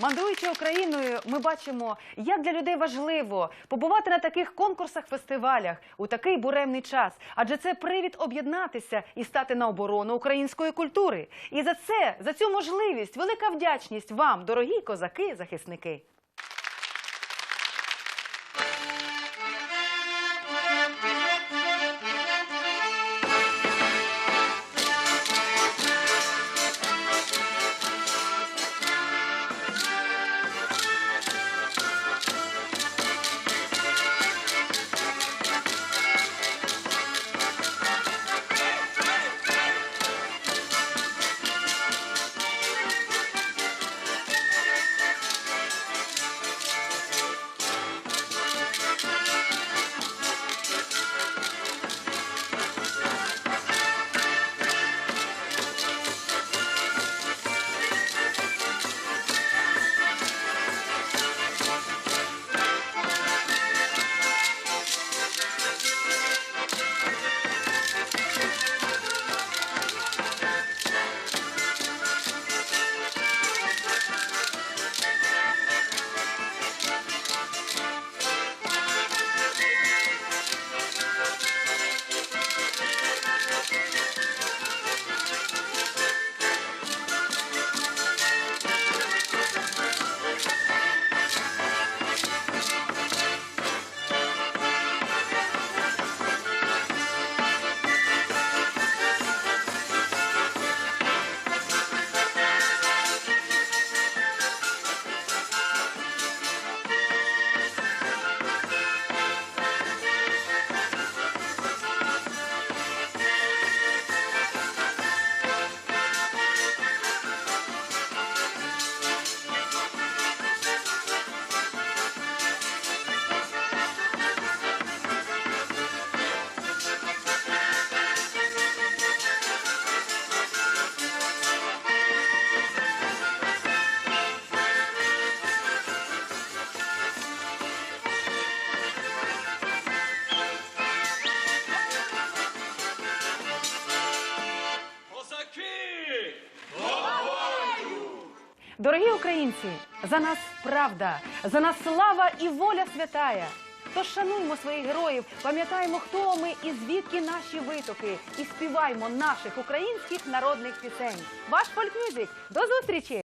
Мандруючи Україною, ми бачимо, як для людей важливо побувати на таких конкурсах, фестивалях у такий буремний час, адже це привід об'єднатися і стати на оборону української культури. І за це, за цю можливість, велика вдячність вам, дорогі козаки, захисники. Дорогі українці, за нас правда, за нас слава і воля святая. Тож шануймо своїх героїв, пам'ятаємо, хто ми і звідки наші витоки, і співаймо наших українських народних пісень. Ваш фолькмюзик. До зустрічі!